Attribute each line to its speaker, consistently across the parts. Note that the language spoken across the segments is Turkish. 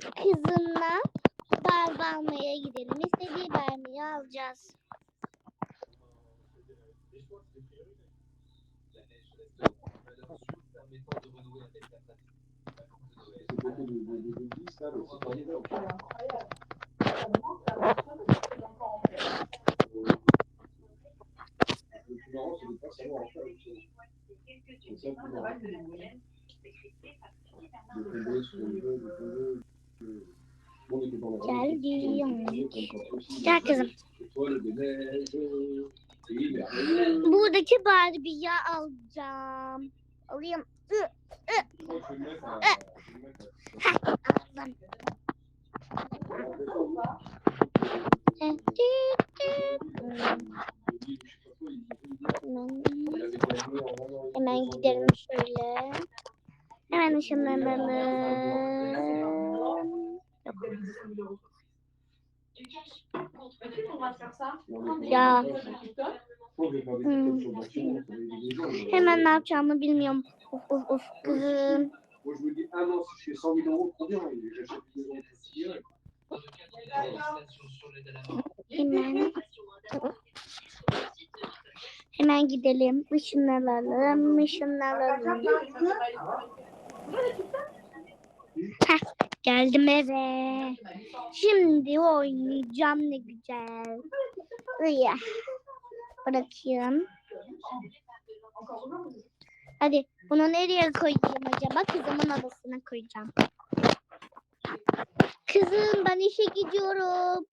Speaker 1: kızımla Barbie almaya gidelim. İstediği Barbie'yi alacağız. Geldim. Gel kızım. Buradaki Barbie'yi alacağım. Alayım. Ü, aldım. Hemen, hemen gidelim şöyle. Hemen ışınlanalım. Ya. Hmm. Hemen ne yapacağımı bilmiyorum. Of of of kızım.
Speaker 2: Moi, je me dis, non, si je fais 100 000 euros, trop bien, et j'achète une maison pour six direct.
Speaker 1: Hemen. Hemen gidelim. Işınlanalım. Işınlanalım. Heh, geldim eve. Şimdi oynayacağım ne güzel. Uya. Bırakayım. Hadi bunu nereye koyayım acaba? Kızımın odasına koyacağım. Kızım ben işe gidiyorum.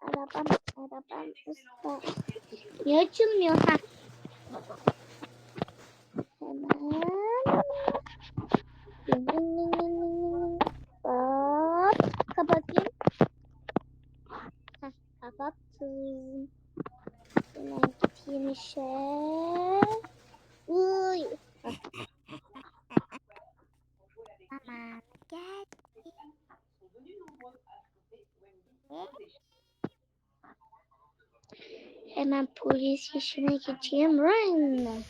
Speaker 1: Arabam, arabam usta. Niye açılmıyor? Ha. Hemen. Hop, kapatayım. Heh, kapattım. Hemen gideyim işe. Uy. Heh. Tamam, gel. Hemen polis işine geçeyim. Run.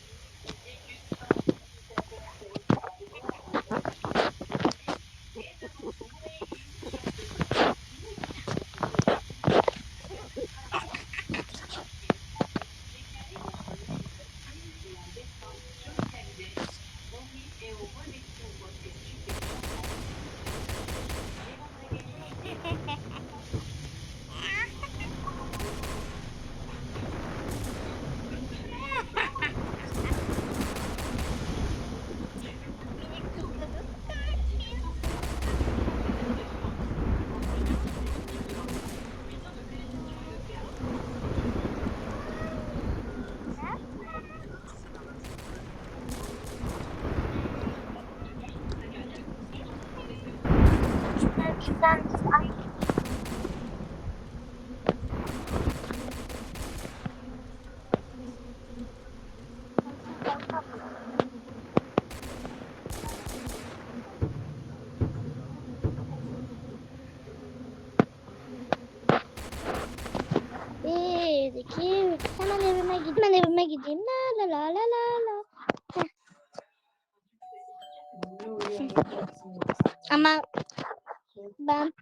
Speaker 1: Üç. Hemen evime gideyim. Hemen evime gideyim. La la la la la la. Ama ben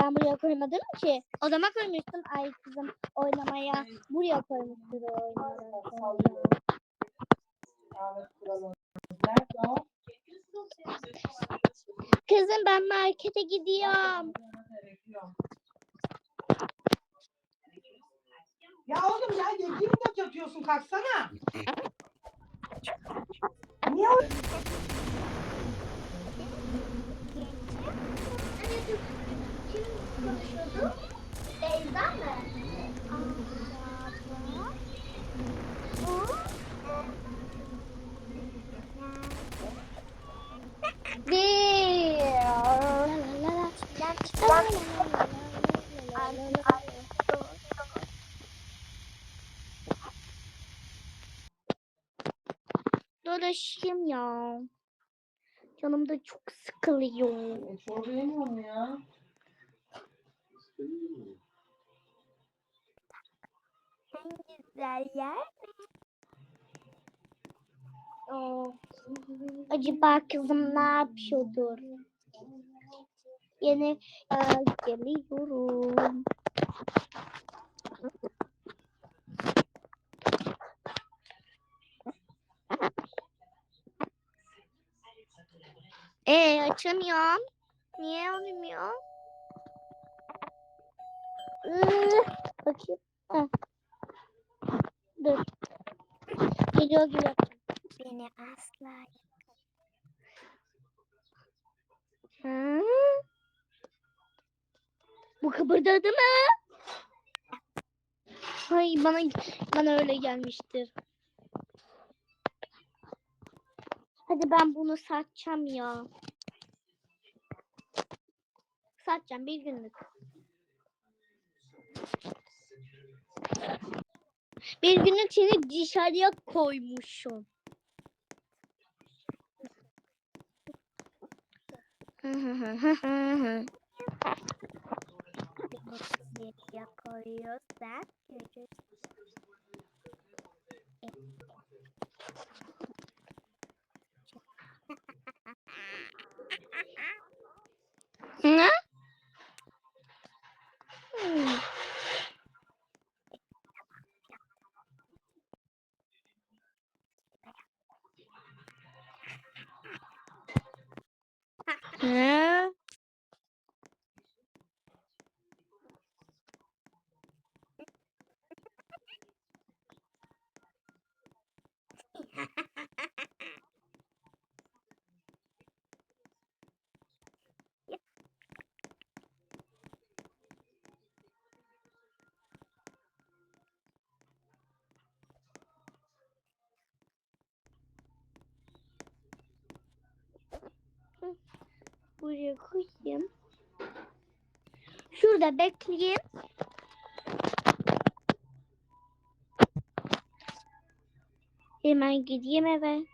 Speaker 1: ben buraya koymadım ki. Odama koymuştum. Ay kızım oynamaya. Buraya koymuştur o oynamaya. Kızım ben markete gidiyorum.
Speaker 3: Ya oğlum ya yediğini de yatıyorsun kalksana. Niye o-
Speaker 1: Kim konuşuyordu? Beyza mı? Dolaşayım ya. Canım da çok sıkılıyor.
Speaker 3: E, Çorba yemiyor mu ya?
Speaker 1: En güzel yer. Oh, Acaba kızım ne yapıyordur? Yine e, geliyorum. Açamıyorum. Niye olmuyor? Bakayım. Heh. Dur. Geliyor gibi yapacağım. Beni asla Hı? Bu kıpırdadı mı? Ay bana bana öyle gelmiştir. Hadi ben bunu satacağım ya. Satacağım bir günlük. Bir günlük seni dışarıya koymuşum. Nereye koyuyorsak Ne? Hmm. Ne? Buraya koyayım. Şurada bekleyeyim. Hemen gideyim eve.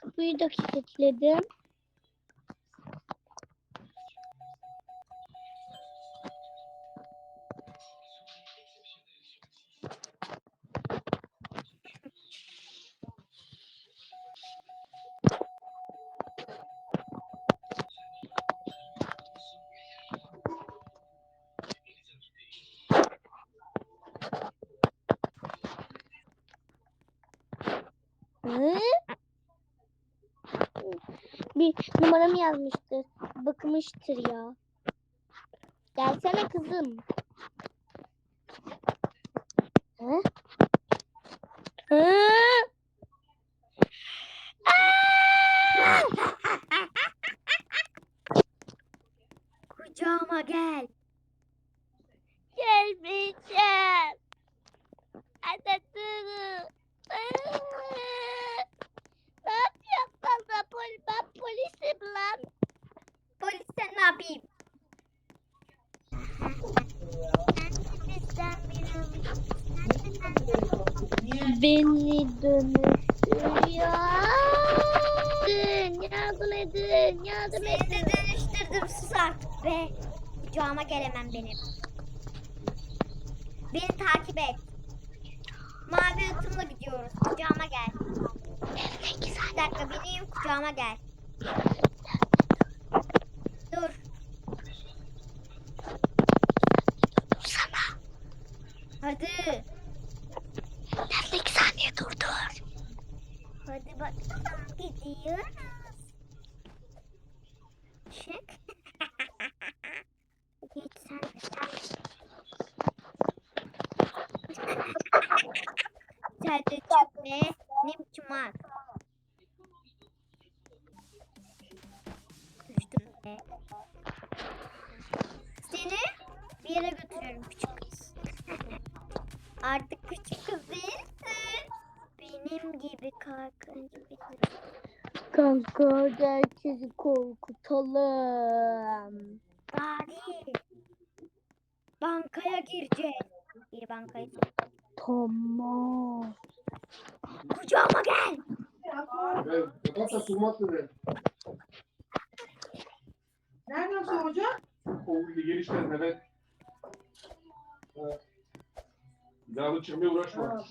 Speaker 1: Kapıyı da kilitledim. Bir numaramı yazmıştır. Bakmıştır ya. Gelsene kızım. Hı? Hı? Aa!
Speaker 4: Kucağıma gel.
Speaker 1: Gelmeyeceğim. Anlatırım. Ne yapıyorsun bana? Pol ben polisim lan.
Speaker 4: Polis sen ne yapayım?
Speaker 1: Beni dönüştürüyor. Yardım edin, yardım
Speaker 4: Seni de dönüştürdüm sus artık be. Kucağıma gelemem benim. Beni takip et. Mavi atımla gidiyoruz. Kucağıma gel. Bir dakika bineyim kucağıma gel. Benim gibi bir
Speaker 1: Kanka herkesi korkutalım.
Speaker 4: Daha değil. Bankaya gireceğiz. Bir bankaya
Speaker 1: Tamam.
Speaker 4: Kucağıma gel.
Speaker 2: Basta fumato, velho.
Speaker 3: nasıl olacak?
Speaker 2: O gelişmez evet. Evet. Devamlı çıkmaya uğraşma.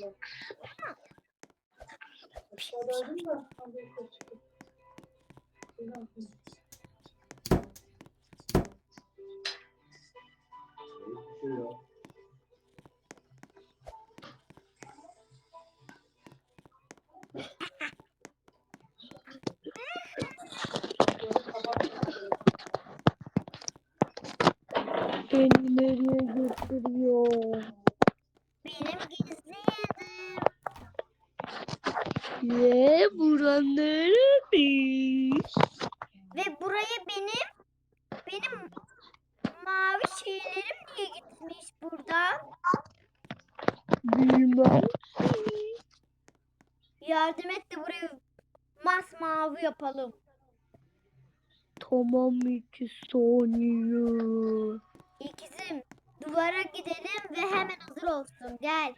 Speaker 2: Şey
Speaker 1: Bilmem.
Speaker 4: Yardım et de burayı masmavi yapalım.
Speaker 1: Tamam iki saniye.
Speaker 4: İkizim duvara gidelim ve hemen hazır olsun. Gel.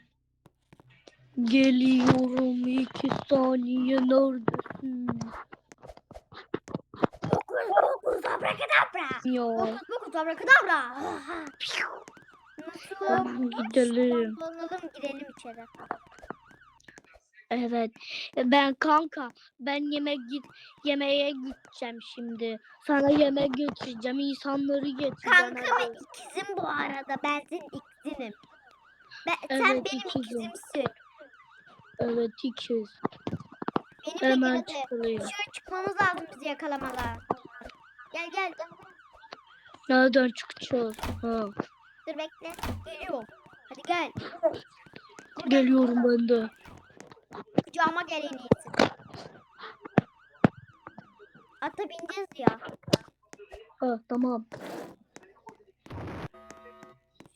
Speaker 1: Geliyorum iki saniye neredesin?
Speaker 4: Dokuz dokuz abrakadabra.
Speaker 1: Ya
Speaker 4: Dokuz dokuz abrakadabra.
Speaker 1: Tamam gidelim.
Speaker 4: Kullanalım girelim içeri.
Speaker 1: Evet. Ben kanka ben yemek git yemeğe gideceğim şimdi. Sana yemek götüreceğim. insanları getireceğim.
Speaker 4: Kanka ve ikizim bu arada. Ben senin ikizinim. Ben, sen
Speaker 1: Evet,
Speaker 4: benim
Speaker 1: ikizim.
Speaker 4: ikizimsin.
Speaker 1: Evet ikiz.
Speaker 4: Benimle
Speaker 1: Hemen çıkılıyor.
Speaker 4: Dışarı çıkmamız lazım bizi yakalamalar. Gel gel.
Speaker 1: Nereden çıkacağız? Ha.
Speaker 4: Dur bekle. Geliyorum. Hadi gel.
Speaker 1: Geliyorum ben de.
Speaker 4: Kucağıma gel en iyisi. Ata bineceğiz ya.
Speaker 1: Ha tamam.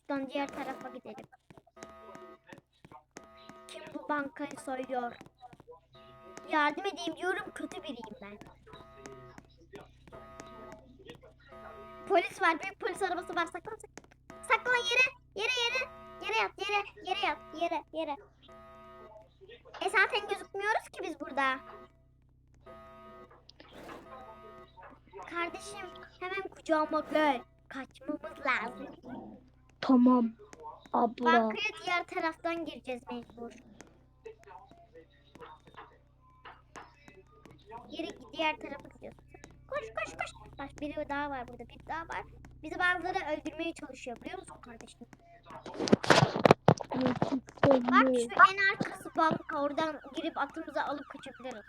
Speaker 4: Şuradan diğer tarafa gidelim. Kim bu bankayı soyuyor? Yardım edeyim diyorum kötü biriyim ben. Polis var büyük polis arabası var saklan saklan. Saklan yere yere yere yere yat yere yere yat yere yere. E zaten gözükmüyoruz ki biz burada. Kardeşim hemen kucağıma gel. Kaçmamız lazım.
Speaker 1: Tamam. Abla.
Speaker 4: Bankaya diğer taraftan gireceğiz mecbur. Geri diğer tarafa gidiyoruz. Koş koş koş. Bak biri daha var burada. Bir daha var. Bizi bazıları öldürmeye çalışıyor biliyor musun kardeşim? Bak şu en arkası banka. Oradan girip atımızı alıp kaçabiliriz.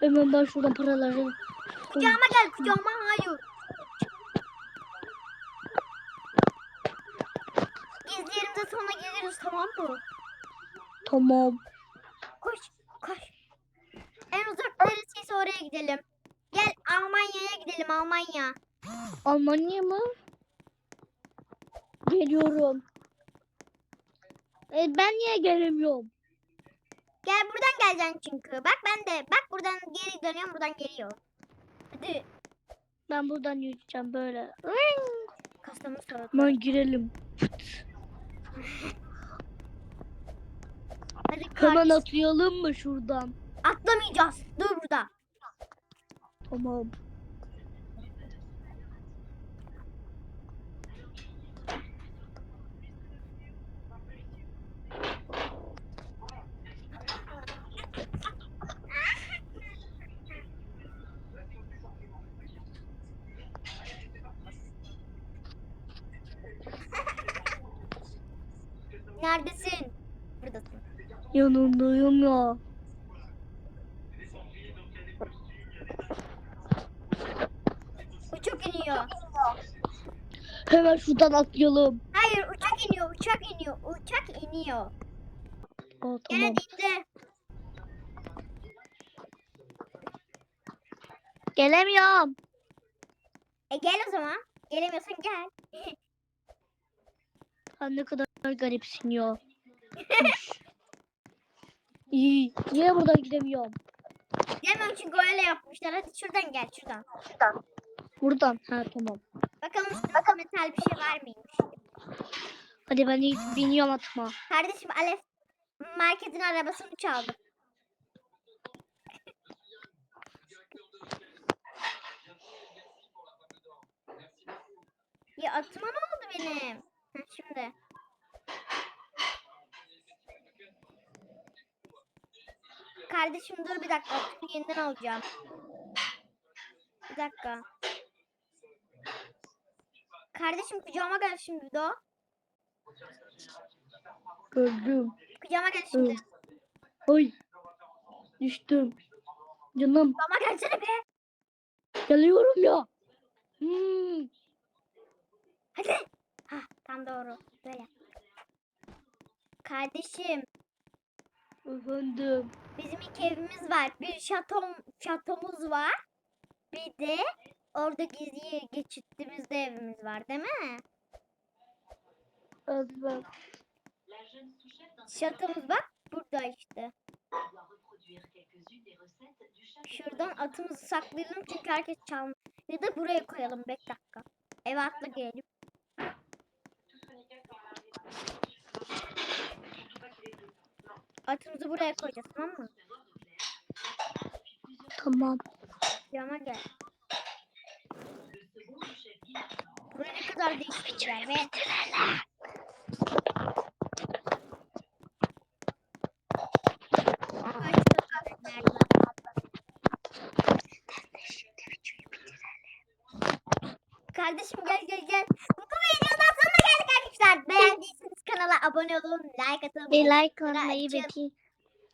Speaker 1: Hemen ben şuradan paraları
Speaker 4: Kucağıma gel kucağıma hayır. Gizli yerimize sonra geliriz tamam mı?
Speaker 1: Tamam.
Speaker 4: Koş, koş. En uzak neresiyse oraya gidelim. Almanya'ya gidelim Almanya.
Speaker 1: Almanya mı? Geliyorum. E, ben niye gelemiyorum?
Speaker 4: Gel buradan geleceksin çünkü. Bak ben de bak buradan geri dönüyorum buradan geliyor. Hadi
Speaker 1: Ben buradan yürüyeceğim böyle.
Speaker 4: kastamı sordu.
Speaker 1: Hemen girelim.
Speaker 4: Hadi
Speaker 1: Hemen
Speaker 4: kaç.
Speaker 1: atlayalım mı şuradan?
Speaker 4: Atlamayacağız. Dur burada.
Speaker 1: Tamam.
Speaker 4: Neredesin? Buradasın.
Speaker 1: Yanındayım ya.
Speaker 4: Uçak iniyor.
Speaker 1: Hemen şuradan atlayalım.
Speaker 4: Hayır uçak iniyor uçak iniyor uçak iniyor.
Speaker 1: Aa, tamam.
Speaker 4: dindi.
Speaker 1: Gelemiyorum.
Speaker 4: E gel o zaman. Gelemiyorsan gel.
Speaker 1: Sen ne kadar garipsin ya. İyi. Niye buradan gidemiyorum?
Speaker 4: Gidemiyorum çünkü öyle yapmışlar. Hadi şuradan gel şuradan. Şuradan.
Speaker 1: Buradan. Ha tamam.
Speaker 4: Bakalım şurada metal bir şey var mıymış?
Speaker 1: Hadi ben iyi biniyorum atma.
Speaker 4: Kardeşim Alef marketin arabasını çaldı. ya atıma ne oldu benim? Ha, şimdi. Kardeşim dur bir dakika. Yeniden alacağım. Bir dakika. Kardeşim kucağıma gel şimdi daha.
Speaker 1: Gördüm.
Speaker 4: Kucağıma gel şimdi.
Speaker 1: Oy. Düştüm. Canım
Speaker 4: Kucağıma gelsene be.
Speaker 1: geliyorum ya. Hmm.
Speaker 4: Hadi. Ha tam doğru. Böyle. Kardeşim
Speaker 1: Efendim.
Speaker 4: bizim iki evimiz var. Bir şatom, şatomuz var. Bir de orada gizli geçittiğimizde evimiz var değil mi?
Speaker 1: Evet.
Speaker 4: Şatomuz bak burada işte. Şuradan atımızı saklayalım çünkü herkes çalmış. Ya da buraya koyalım 5 dakika. Eve atla gelelim. Atımızı buraya koyacağız tamam mı?
Speaker 1: Tamam.
Speaker 4: Yama gel. Buraya ne kadar değişik bir yer be. Ay, çok nerede? Kardeşim gel gel gel. Bu videodan sonuna geldik arkadaşlar. Beğendiyseniz kanala abone olun, like atın.
Speaker 1: Bir like
Speaker 4: açın.
Speaker 1: bekleyin.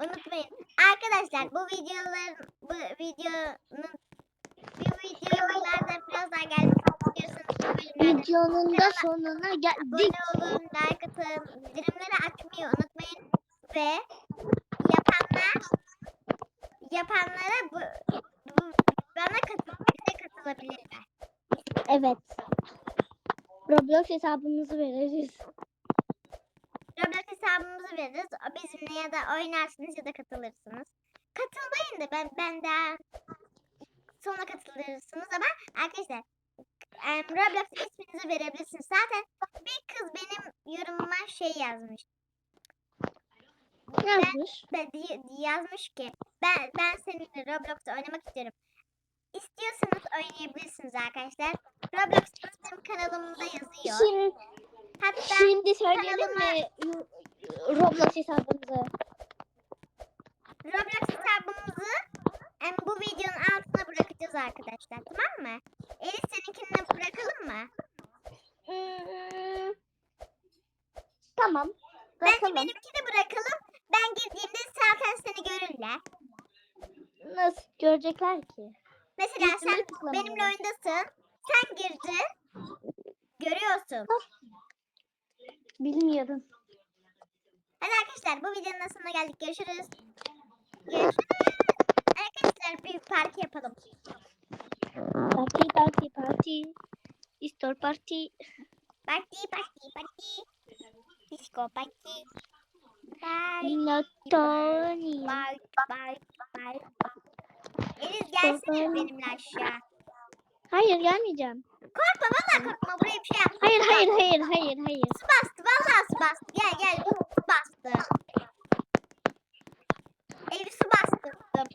Speaker 4: Unutmayın. Arkadaşlar bu videoların bu videonun bu videolarda biraz daha gelmek istiyorsanız
Speaker 1: Videonun da sonuna
Speaker 4: abone
Speaker 1: geldik.
Speaker 4: olun, like atın, bildirimleri açmayı unutmayın ve yapanlar yapanlara bu, bu bana katıl, katılabilirler.
Speaker 1: Evet. Roblox hesabımızı veririz.
Speaker 4: Roblox hesabımızı veririz. O bizimle ya da oynarsınız ya da katılırsınız. Katılmayın da ben ben daha sonra katılırsınız ama arkadaşlar em, Roblox isminizi verebilirsiniz. Zaten bir kız benim yorumuma şey yazmış.
Speaker 1: Yazmış.
Speaker 4: Ben, di- yazmış ki ben ben seninle Roblox'ta oynamak istiyorum. İstiyorsanız oynayabilirsiniz arkadaşlar. Roblox ismim kanalımda yazıyor.
Speaker 1: Şimdi,
Speaker 4: Hatta
Speaker 1: şimdi söyleyelim mi Roblox hesabımızı?
Speaker 4: Roblox hesabımızı em, bu videonun altına bırakacağız arkadaşlar. Tamam mı? Elif seninkini de bırakalım mı?
Speaker 1: Hmm, Tamam.
Speaker 4: Bence
Speaker 1: Bakalım.
Speaker 4: benimkini bırakalım. Ben girdiğimde zaten seni görürler.
Speaker 1: Nasıl görecekler ki?
Speaker 4: Mesela
Speaker 1: İsmini
Speaker 4: sen benimle oyundasın. Sen girdin. Görüyorsun.
Speaker 1: Bilmiyorum.
Speaker 4: Arkadaşlar bu videonun da sonuna geldik. Görüşürüz. Görüşürüz. Arkadaşlar bir park yapalım.
Speaker 1: Parti parti parti. İstor parti.
Speaker 4: Parti parti parti. Disco parti.
Speaker 1: Minotoni.
Speaker 4: Bye bye bye. Eliz gelsene benimle aşağı.
Speaker 1: Hayır gelmeyeceğim.
Speaker 4: Korkma valla korkma buraya bir şey yapma.
Speaker 1: Hayır hayır hayır hayır hayır.
Speaker 4: Su bastı valla su bastı. Gel gel bastı. Evi su bastırdım.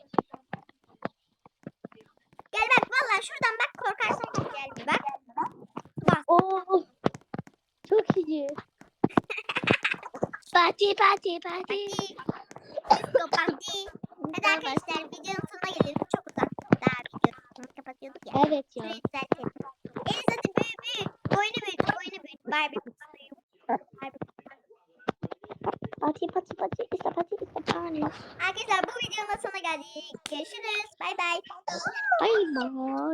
Speaker 4: Gel bak valla şuradan bak korkarsan gel bak. Bastı.
Speaker 1: Oo. Çok iyi. Parti parti parti.
Speaker 4: Disco parti. Hadi arkadaşlar videonun sonuna gelelim. Çok uzak. Daha videonun kapatıyorduk ya.
Speaker 1: Evet ya.
Speaker 4: Şurayı